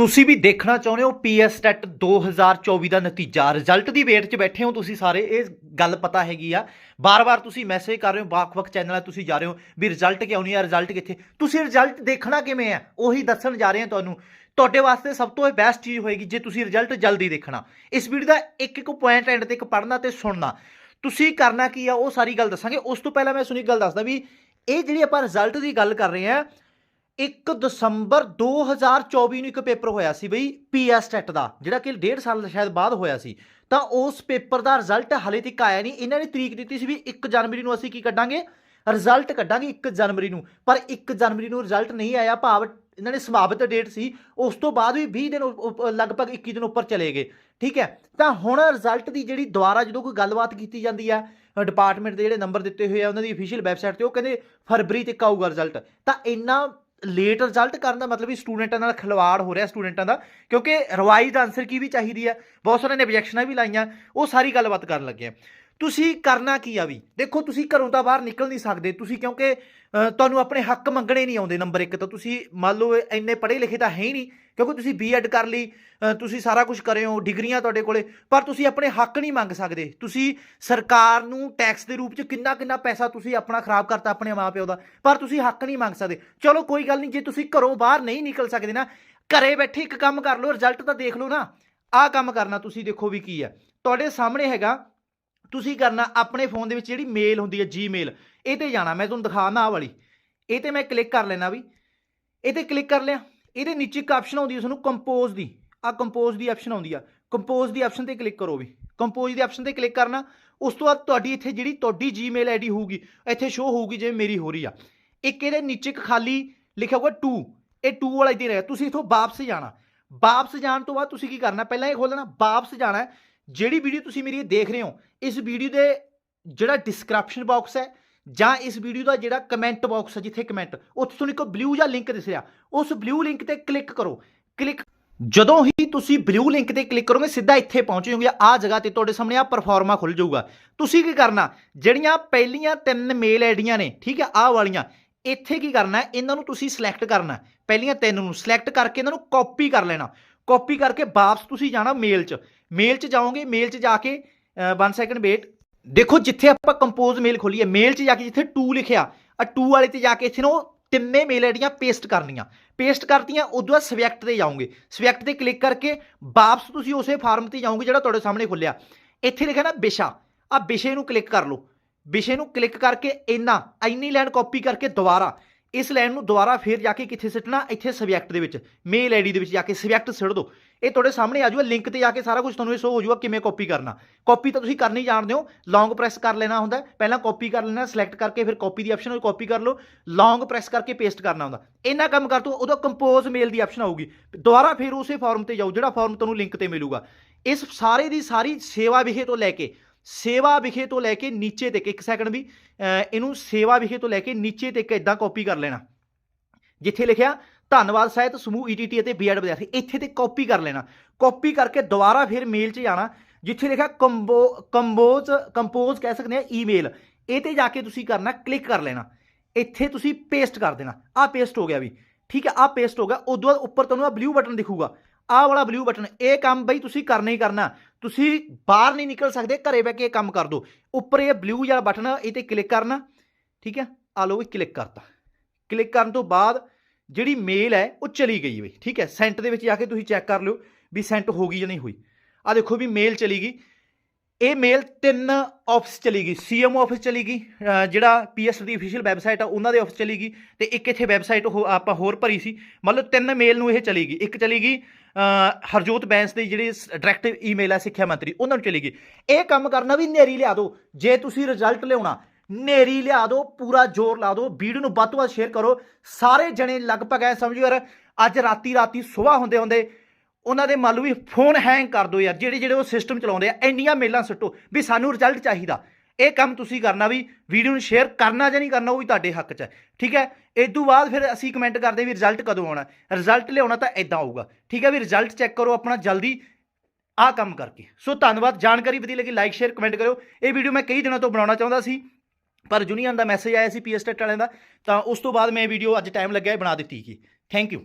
ਤੁਸੀਂ ਵੀ ਦੇਖਣਾ ਚਾਹੁੰਦੇ ਹੋ ਪੀਐਸ ਟੈਟ 2024 ਦਾ ਨਤੀਜਾ? ਰਿਜ਼ਲਟ ਦੀ ਵੇਟ 'ਚ ਬੈਠੇ ਹੋ ਤੁਸੀਂ ਸਾਰੇ, ਇਹ ਗੱਲ ਪਤਾ ਹੈਗੀ ਆ। ਬਾਰ-ਬਾਰ ਤੁਸੀਂ ਮੈਸੇਜ ਕਰ ਰਹੇ ਹੋ, ਵੱਖ-ਵੱਖ ਚੈਨਲਾਂ ਤੁਸੀਂ ਜਾ ਰਹੇ ਹੋ ਵੀ ਰਿਜ਼ਲਟ ਕਿਉਂ ਨਹੀਂ ਆ ਰਿਜ਼ਲਟ ਕਿੱਥੇ? ਤੁਸੀਂ ਰਿਜ਼ਲਟ ਦੇਖਣਾ ਕਿਵੇਂ ਆ? ਉਹੀ ਦੱਸਣ ਜਾ ਰਹੇ ਹਾਂ ਤੁਹਾਨੂੰ। ਤੁਹਾਡੇ ਵਾਸਤੇ ਸਭ ਤੋਂ ਬੈਸਟ ਚੀਜ਼ ਹੋਏਗੀ ਜੇ ਤੁਸੀਂ ਰਿਜ਼ਲਟ ਜਲਦੀ ਦੇਖਣਾ। ਇਸ ਵੀਡੀਓ ਦਾ ਇੱਕ ਇੱਕ ਪੁਆਇੰਟ ਐਂਡ ਤੇ ਇੱਕ ਪੜ੍ਹਨਾ ਤੇ ਸੁਣਨਾ। ਤੁਸੀਂ ਕਰਨਾ ਕੀ ਆ? ਉਹ ਸਾਰੀ ਗੱਲ ਦੱਸਾਂਗੇ। ਉਸ ਤੋਂ ਪਹਿਲਾਂ ਮੈਂ ਸੁਣੀ ਗੱਲ ਦੱਸਦਾ ਵੀ ਇਹ ਜਿਹੜੀ ਆਪਾਂ ਰਿਜ਼ਲਟ ਦੀ ਗੱਲ ਕਰ ਰਹੇ ਹਾਂ 1 ਦਸੰਬਰ 2024 ਨੂੰ ਇੱਕ ਪੇਪਰ ਹੋਇਆ ਸੀ ਬਈ ਪੀਐਸ ਟੈਟ ਦਾ, ਜਿਹੜਾ ਕਿ ਡੇਢ ਸਾਲ ਸ਼ਾਇਦ ਬਾਅਦ ਹੋਇਆ ਸੀ। ਤਾਂ ਉਸ ਪੇਪਰ ਦਾ ਰਿਜ਼ਲਟ ਹਲੇ ਤੱਕ ਆਇਆ ਨਹੀਂ। ਇਹਨਾਂ ਨੇ ਤਰੀਕ ਦਿੱਤੀ ਸੀ ਵੀ 1 ਜਨਵਰੀ ਨੂੰ ਅਸੀਂ ਕੀ ਕੱਢਾਂਗੇ? ਰਿਜ਼ਲਟ ਕੱਢਾਂਗੇ 1 ਜਨਵਰੀ ਨੂੰ। ਪਰ 1 ਜਨਵਰੀ ਨੂੰ ਰਿਜ਼ਲਟ ਨਹੀਂ ਆਇਆ, ਭਾਵ ਇਹਨਾਂ ਨੇ ਸੰਭਾਵਿਤ ਡੇਟ ਸੀ। ਉਸ ਤੋਂ ਬਾਅਦ ਵੀ 20 ਦਿਨ ਉਪ- ਲਗਭਗ 21 ਦਿਨ ਉੱਪਰ ਚਲੇ ਗਏ। ਠੀਕ ਹੈ? ਤਾਂ ਹੁਣ ਰਿਜ਼ਲਟ ਦੀ ਜਿਹੜੀ ਦੁਬਾਰਾ ਜਦੋਂ ਕੋਈ ਗੱਲਬਾਤ ਕੀਤੀ ਜਾਂਦੀ ਹੈ, ਡਿਪਾਰਟਮੈਂਟ ਦੇ ਜਿਹੜੇ ਨੰਬਰ ਦਿੱਤੇ ਹੋਏ ਆ, ਉਹਨਾਂ ਦੀ ਅਫੀਸ਼ੀਅਲ ਵੈਬਸਾਈਟ ਤੇ ਉਹ ਕਹਿੰਦੇ ਫਰਵਰੀ ਤੱਕ ਆਊਗਾ ਰਿਜ਼ਲਟ। ਤਾਂ ਇੰਨਾ ਲੇਟ ਰਿਜ਼ਲਟ ਕਰਨ ਦਾ ਮਤਲਬ ਵੀ ਸਟੂਡੈਂਟਾਂ ਨਾਲ ਖਿਲਵਾੜ ਹੋ ਰਿਹਾ ਸਟੂਡੈਂਟਾਂ ਦਾ, ਕਿਉਂਕਿ ਰਿਵਾਈਜ਼ਡ ਆਨਸਰ ਕੀ ਵੀ ਚਾਹੀਦੀ ਹੈ? ਬਹੁਤ ਸਾਰਿਆਂ ਨੇ ਆਬਜੈਕਸ਼ਨਾਂ ਵੀ ਲਾਈਆਂ, ਉਹ ਸਾਰੀ ਗੱਲਬਾਤ ਕਰਨ ਲੱਗੇ ਆ। ਤੁਸੀਂ ਕਰਨਾ ਕੀ ਆ ਵੀ? ਦੇਖੋ, ਤੁਸੀਂ ਘਰੋਂ ਤਾਂ ਬਾਹਰ ਨਿਕਲ ਨਹੀਂ ਸਕਦੇ। ਤੁਸੀਂ ਕਿਉਂਕਿ ਤੁਹਾਨੂੰ ਆਪਣੇ ਹੱਕ ਮੰਗਣੇ ਨਹੀਂ ਆਉਂਦੇ ਨੰਬਰ 1 ਤਾਂ। ਤੁਸੀਂ ਮੰਨ ਲਓ ਇੰਨੇ ਪੜ੍ਹੇ ਲਿਖੇ ਤਾਂ ਹੈ ਹੀ ਨਹੀਂ, ਕਿਉਂਕਿ ਤੁਸੀਂ ਬੀਐਡ ਕਰ ਲਈ ਤੁਸੀਂ ਸਾਰਾ ਕੁਝ ਕਰੇ ਹੋ, ਡਿਗਰੀਆਂ ਤੁਹਾਡੇ ਕੋਲੇ, ਪਰ ਤੁਸੀਂ ਆਪਣੇ ਹੱਕ ਨਹੀਂ ਮੰਗ ਸਕਦੇ। ਤੁਸੀਂ ਸਰਕਾਰ ਨੂੰ ਟੈਕਸ ਦੇ ਰੂਪ 'ਚ ਕਿੰਨਾ ਕਿੰਨਾ ਪੈਸਾ ਤੁਸੀਂ ਆਪਣਾ ਖਰਾਬ ਕਰਤਾ ਆਪਣੇ ਮਾਪਿਓ ਦਾ, ਪਰ ਤੁਸੀਂ ਹੱਕ ਨਹੀਂ ਮੰਗ ਸਕਦੇ। ਚਲੋ, ਕੋਈ ਗੱਲ ਨਹੀਂ, ਜੇ ਤੁਸੀਂ ਘਰੋਂ ਬਾਹਰ ਨਹੀਂ ਨਿਕਲ ਸਕਦੇ ਨਾ, ਘਰੇ ਬੈਠੇ ਇੱਕ ਕੰਮ ਕਰ ਲਓ ਰਿਜ਼ਲਟ ਤਾਂ ਦੇਖ ਲਓ ਨਾ। ਆਹ ਕੰਮ ਕਰਨਾ ਤੁਸੀਂ ਦੇਖੋ ਵੀ ਕੀ ਹੈ ਤੁਹਾਡੇ ਸਾਹਮਣੇ ਹੈਗਾ ਤੁਸੀਂ ਕਰਨਾ ਆਪਣੇ ਫੋਨ ਦੇ ਵਿੱਚ ਜਿਹੜੀ ਮੇਲ ਹੁੰਦੀ ਹੈ ਜੀਮੇਲ ਇਹ ਤੇ ਜਾਣਾ, ਮੈਂ ਤੁਹਾਨੂੰ ਦਿਖਾਉਣਾ ਆਹ ਵਾਲੀ। ਇਹ ਤੇ ਮੈਂ ਕਲਿੱਕ ਕਰ ਲੈਣਾ ਵੀ। ਇਹ ਤੇ ਕਲਿੱਕ ਕਰ ਲਿਆ। ਇਹਦੇ ਨੀਚੇ ਇੱਕ ਆਪਸ਼ਨ ਆਉਂਦੀ ਹੈ ਤੁਹਾਨੂੰ ਕੰਪੋਜ਼ ਦੀ। ਆ ਕੰਪੋਜ਼ ਦੀ ਆਪਸ਼ਨ ਆਉਂਦੀ ਆ। ਕੰਪੋਜ਼ ਦੀ ਆਪਸ਼ਨ ਤੇ ਕਲਿੱਕ ਕਰੋ ਵੀ। ਕੰਪੋਜ਼ ਦੀ ਆਪਸ਼ਨ ਤੇ ਕਲਿੱਕ ਕਰਨਾ, ਉਸ ਤੋਂ ਬਾਅਦ ਤੁਹਾਡੀ ਇੱਥੇ ਜਿਹੜੀ ਤੁਹਾਡੀ ਜੀਮੇਲ ਆਈਡੀ ਹੋਊਗੀ, ਇੱਥੇ ਸ਼ੋ ਹੋਊਗੀ ਜਿਵੇਂ ਮੇਰੀ ਹੋ ਰਹੀ ਆ। ਇੱਕ ਇਹਦੇ ਨੀਚੇ ਇੱਕ ਖਾਲੀ ਲਿਖਿਆ ਹੋਊਗਾ 2 ਇਹ 2 ਵਾਲਾ ਇੱਥੇ ਰਹਿ, ਤੁਸੀਂ ਇਥੋਂ ਵਾਪਸ ਜਾਣਾ। ਵਾਪਸ ਜਾਣ ਤੋਂ ਬਾਅਦ ਤੁਸੀਂ ਕੀ ਕਰਨਾ? ਪਹਿਲਾਂ ਇਹ ਖੋਲਣਾ ਵਾਪਸ ਜਾਣਾ ਜਿਹੜੀ ਵੀਡੀਓ ਤੁਸੀਂ ਮੇਰੀ ਦੇਖ ਰਹੇ ਹੋ, ਇਸ ਵੀਡੀਓ ਦੇ ਜਿਹੜਾ ਡਿਸਕ੍ਰਿਪਸ਼ਨ ਬਾਕਸ ਹੈ ਜਾਂ ਇਸ ਵੀਡੀਓ ਦਾ ਜਿਹੜਾ ਕਮੈਂਟ ਬਾਕਸ ਹੈ, ਜਿੱਥੇ ਕਮੈਂਟ ਉੱਥੇ ਤੁਹਾਨੂੰ ਇੱਕ ਬਲੂ ਜਾਂ ਲਿੰਕ ਦਿਸ ਰਿਹਾ। ਉਸ ਬਲੂ ਲਿੰਕ ਤੇ ਕਲਿੱਕ ਕਰੋ। ਕਲਿੱਕ ਜਦੋਂ ਹੀ ਤੁਸੀਂ ਬਲੂ ਲਿੰਕ ਤੇ ਕਲਿੱਕ ਕਰੋਗੇ, ਸਿੱਧਾ ਇੱਥੇ ਪਹੁੰਚ ਜਾਓਗੇ ਆਹ ਜਗ੍ਹਾ ਤੇ ਤੁਹਾਡੇ ਸਾਹਮਣੇ ਆ ਪਰਫਾਰਮਾ ਖੁੱਲ ਜਾਊਗਾ। ਤੁਸੀਂ ਕੀ ਕਰਨਾ? ਜਿਹੜੀਆਂ ਪਹਿਲੀਆਂ ਤਿੰਨ ਮੇਲ ਆਈਡੀਆਂ ਨੇ, ਠੀਕ ਹੈ, ਆਹ ਵਾਲੀਆਂ, ਇੱਥੇ ਕੀ ਕਰਨਾ ਇਹਨਾਂ ਨੂੰ ਤੁਸੀਂ ਸਿਲੈਕਟ ਕਰਨਾ ਪਹਿਲੀਆਂ ਤਿੰਨ ਨੂੰ ਸਿਲੈਕਟ ਕਰਕੇ ਇਹਨਾਂ ਨੂੰ ਕਾਪੀ ਕਰ ਲੈਣਾ। ਕਾਪੀ ਕਰਕੇ ਵਾਪਸ ਤੁਸੀਂ ਜਾਣਾ ਮੇਲ 'ਚ। ਮੇਲ 'ਚ ਜਾਓਗੇ ਮੇਲ 'ਚ ਜਾ ਕੇ 1 ਸੈਕਿੰਡ ਵੇਟ ਦੇਖੋ ਜਿੱਥੇ ਆਪਾਂ ਕੰਪੋਜ਼ ਮੇਲ ਖੋਲੀ ਮੇਲ 'ਚ ਜਾ ਕੇ ਜਿੱਥੇ 2 ਲਿਖਿਆ ਆ 2 ਵਾਲੇ ਤੇ ਜਾ ਕੇ ਇੱਥੇ ਨੂੰ ਤਿੰਨੇ ਮੇਲ ਆਈਡੀਆਂ ਪੇਸਟ ਕਰਨੀਆਂ। ਪੇਸਟ ਕਰਤੀਆਂ, ਉਦੋਂ ਬਾਅਦ ਸਬਜੈਕਟ ਤੇ ਜਾਓਗੇ। ਸਬਜੈਕਟ ਤੇ ਕਲਿੱਕ ਕਰਕੇ ਵਾਪਸ ਤੁਸੀਂ ਉਸੇ ਫਾਰਮ ਤੇ ਜਾਓਗੇ ਜਿਹੜਾ ਤੁਹਾਡੇ ਸਾਹਮਣੇ ਖੁੱਲਿਆ। ਇੱਥੇ ਲਿਖਿਆ ਨਾ ਵਿਸ਼ਾ ਆ ਵਿਸ਼ੇ ਨੂੰ ਕਲਿੱਕ ਕਰ ਲਓ। ਵਿਸ਼ੇ ਨੂੰ ਕਲਿੱਕ ਕਰਕੇ ਇੰਨਾ, ਇੰਨੀ ਲਾਈਨ ਕਾਪੀ ਕਰਕੇ ਦੁਬਾਰਾ। ਇਸ ਲਾਈਨ ਨੂੰ ਦੁਬਾਰਾ ਫੇਰ ਜਾ ਕੇ ਕਿੱਥੇ ਸਿੱਟਣਾ, ਇੱਥੇ ਸਬਜੈਕਟ ਦੇ ਵਿੱਚ ਮੇਲ ਆਈਡੀ ਦੇ ਵਿੱਚ ਜਾ ਕੇ ਸਬਜੈਕਟ ਸਿੱਟ ਦਿਓ ਇਹ ਤੁਹਾਡੇ ਸਾਹਮਣੇ ਆ ਜਾਊਗਾ ਲਿੰਕ ਤੇ ਜਾ ਕੇ ਸਾਰਾ ਕੁਝ ਤੁਹਾਨੂੰ ਇਹ ਸ਼ੋ ਹੋ ਜਾਊਗਾ ਕਿਵੇਂ ਕਾਪੀ ਕਰਨਾ। ਕਾਪੀ ਤਾਂ ਤੁਸੀਂ ਕਰਨੀ ਜਾਣਦੇ ਹੋ ਲੌਂਗ ਪ੍ਰੈਸ ਕਰ ਲੈਣਾ ਹੁੰਦਾ ਪਹਿਲਾਂ ਕਾਪੀ ਕਰ ਲੈਣਾ ਸਿਲੈਕਟ ਕਰਕੇ ਫਿਰ ਕਾਪੀ ਦੀ ਆਪਸ਼ਨ ਉਹ ਕਾਪੀ ਕਰ ਲਓ। ਲੌਂਗ ਪ੍ਰੈਸ ਕਰਕੇ ਪੇਸਟ ਕਰਨਾ ਹੁੰਦਾ। ਇੰਨਾ ਕੰਮ ਕਰ ਤੋ, ਉਦੋਂ ਕੰਪੋਜ਼ ਮੇਲ ਦੀ ਆਪਸ਼ਨ ਆਊਗੀ। ਦੁਬਾਰਾ ਫਿਰ ਉਸੇ ਫਾਰਮ ਤੇ ਜਾਓ ਜਿਹੜਾ ਫਾਰਮ ਤੁਹਾਨੂੰ ਲਿੰਕ ਤੇ ਮਿਲੂਗਾ। ਇਸ ਸਾਰੇ ਦੀ ਸਾਰੀ ਸੇਵਾ ਵਿਖੇ ਤੋਂ ਲੈ ਕੇ ਸੇਵਾ ਵਿਖੇ ਤੋਂ ਲੈ ਕੇ ਨੀਚੇ ਤੱਕ, ਇੱਕ ਸੈਕਿੰਡ ਵੀ ਇਹਨੂੰ ਸੇਵਾ ਵਿਖੇ ਤੋਂ ਲੈ ਕੇ ਨੀਚੇ ਤੱਕ ਇਦਾਂ ਕਾਪੀ ਕਰ ਲੈਣਾ। ਜਿੱਥੇ ਲਿਖਿਆ, ਧੰਨਵਾਦ ਸਾਹਿਤ ਸਮੂਹ ਈਟੀਟੀ ਅਤੇ ਬੀਐਡ ਵਿਦਿਆਰਥੀ। ਇੱਥੇ ਤੇ ਕਾਪੀ ਕਰ ਲੈਣਾ। ਕਾਪੀ ਕਰਕੇ ਦੁਬਾਰਾ ਫਿਰ ਮੇਲ 'ਚ ਜਾਣਾ, ਜਿੱਥੇ ਲਿਖਿਆ ਕੰਬੋ, ਕੰਬੋਜ਼, ਕੰਪੋਜ਼ ਕਹਿ ਸਕਦੇ ਆ ਈਮੇਲ ਇਹ ਤੇ ਜਾ ਕੇ ਤੁਸੀਂ ਕਰਨਾ ਕਲਿੱਕ ਕਰ ਲੈਣਾ। ਇੱਥੇ ਤੁਸੀਂ ਪੇਸਟ ਕਰ ਦੇਣਾ। ਆਹ ਪੇਸਟ ਹੋ ਗਿਆ ਵੀ। ਠੀਕ ਹੈ, ਆਹ ਪੇਸਟ ਹੋ ਗਿਆ। ਉਦੋਂ ਬਾਅਦ ਉੱਪਰ ਤੁਹਾਨੂੰ ਆ ਬਲੂ ਬਟਨ ਦਿਖੂਗਾ। ਆਹ ਵਾਲਾ ਬਲੂ ਬਟਨ ਇਹ ਕੰਮ ਬਈ ਤੁਸੀਂ ਕਰਨਾ ਹੀ ਕਰਨਾ। ਤੁਸੀਂ ਬਾਹਰ ਨਹੀਂ ਨਿਕਲ ਸਕਦੇ, ਘਰੇ ਬੈ ਕੇ ਇਹ ਕੰਮ ਕਰ ਦਿਓ ਉੱਪਰ ਇਹ ਬਲੂ ਜਿਹਾ ਬਟਨ ਇਹ ਤੇ ਕਲਿੱਕ ਕਰਨਾ। ਠੀਕ ਹੈ? ਆ ਲਓ ਵੀ ਕਲਿੱਕ ਕਰਤਾ। ਕਲਿੱਕ ਕਰਨ ਤੋਂ ਬਾਅਦ ਜਿਹੜੀ ਮੇਲ ਹੈ, ਉਹ ਚਲੀ ਗਈ ਬਈ। ਠੀਕ ਹੈ? ਸੈਂਟ ਦੇ ਵਿੱਚ ਜਾ ਕੇ ਤੁਸੀਂ ਚੈੱਕ ਕਰ ਲਿਓ ਵੀ ਸੈਂਟ ਹੋ ਗਈ ਜਾਂ ਨਹੀਂ ਹੋਈ। ਆ ਦੇਖੋ ਵੀ ਮੇਲ ਚਲੀ ਗਈ। ਇਹ ਮੇਲ ਤਿੰਨ ਆਫਿਸ ਚਲੀ ਗਈ। ਸੀਐਮ ਆਫਿਸ ਚਲੀ ਗਈ, ਅਹ ਜਿਹੜਾ ਪੀਐਸ ਦੀ ਅਫੀਸ਼ੀਅਲ ਵੈਬਸਾਈਟ ਆ, ਉਹਨਾਂ ਦੇ ਆਫਿਸ ਚਲੀ ਗਈ ਤੇ ਇੱਕ ਇੱਥੇ ਵੈਬਸਾਈਟ ਆਪਾਂ ਹੋਰ ਭਰੀ ਸੀ। ਮਤਲਬ ਤਿੰਨ ਮੇਲ ਨੂੰ ਇਹ ਚਲੀ ਗਈ। ਇੱਕ ਚਲੀ ਗਈ ਹਰਜੋਤ ਬੈਂਸ ਦੀ ਜਿਹੜੀ ਡਾਇਰੈਕਟ ਈਮੇਲ ਆ ਸਿੱਖਿਆ ਮੰਤਰੀ, ਉਹਨਾਂ ਨੂੰ ਚਲੀ ਗਈ। ਇਹ ਕੰਮ ਕਰਨਾ ਵੀ ਨੇਰੀ ਲਿਆ ਦਿਓ। ਜੇ ਤੁਸੀਂ ਰਿਜ਼ਲਟ ਲਿਆਉਣਾ ਨੇਰੀ ਲਿਆ ਦਿਓ, ਪੂਰਾ ਜ਼ੋਰ ਲਾ ਦਿਓ, ਵੀਡੀਓ ਨੂੰ ਵੱਧ ਤੋਂ ਵੱਧ ਸ਼ੇਅਰ ਕਰੋ। ਸਾਰੇ ਜਣੇ ਲਗਭਗ ਐ ਸਮਝੋ ਯਾਰ, ਅੱਜ ਰਾਤੀ ਰਾਤੀ ਸਵੇਰ ਹੁੰਦੇ ਹੁੰਦੇ ਉਹਨਾਂ ਦੇ ਮੰਨ ਲਓ ਵੀ ਫੋਨ ਹੈਂਗ ਕਰ ਦਿਓ ਯਾਰ, ਜਿਹੜੇ ਜਿਹੜੇ ਉਹ ਸਿਸਟਮ ਚਲਾਉਂਦੇ ਆ, ਇੰਨੀਆਂ ਮੇਲਾਂ ਸੁੱਟੋ ਵੀ ਸਾਨੂੰ ਰਿਜ਼ਲਟ ਚਾਹੀਦਾ। ਇਹ ਕੰਮ ਤੁਸੀਂ ਕਰਨਾ ਵੀ ਵੀਡੀਓ ਨੂੰ ਸ਼ੇਅਰ ਕਰਨਾ ਜਾਂ ਨਹੀਂ ਕਰਨਾ, ਉਹ ਵੀ ਤੁਹਾਡੇ ਹੱਕ 'ਚ ਹੈ। ਠੀਕ ਹੈ? ਇਸ ਤੋਂ ਬਾਅਦ ਫਿਰ ਅਸੀਂ ਕਮੈਂਟ ਕਰਦੇ ਵੀ ਰਿਜ਼ਲਟ ਕਦੋਂ ਆਉਣਾ ਰਿਜ਼ਲਟ ਲਿਆਉਣਾ ਤਾਂ ਇਦਾਂ ਆਊਗਾ ਠੀਕ ਹੈ ਵੀ ਰਿਜ਼ਲਟ ਚੈੱਕ ਕਰੋ ਆਪਣਾ ਜਲਦੀ। ਆਹ ਕੰਮ ਕਰਕੇ। ਸੋ ਧੰਨਵਾਦ। ਜਾਣਕਾਰੀ ਵਧੀਆ ਲੱਗੀ ਲਾਈਕ ਸ਼ੇਅਰ ਕਮੈਂਟ ਕਰਿਓ। ਇਹ ਵੀਡੀਓ ਮੈਂ ਕਈ ਦਿਨਾਂ ਤੋਂ ਬਣਾਉਣਾ ਚਾਹੁੰਦਾ ਸੀ, ਪਰ ਜੂਨੀਅਰ ਦਾ ਮੈਸੇਜ ਆਇਆ ਸੀ ਪੀਐਸ ਟੈਟ ਵਾਲਿਆਂ ਦਾ, ਤਾਂ ਉਸ ਤੋਂ ਬਾਅਦ ਮੈਂ ਇਹ ਵੀਡੀਓ ਅੱਜ ਟਾਈਮ ਲੱਗਿਆ ਬਣਾ ਦਿੱਤੀ ਗਈ। Thank you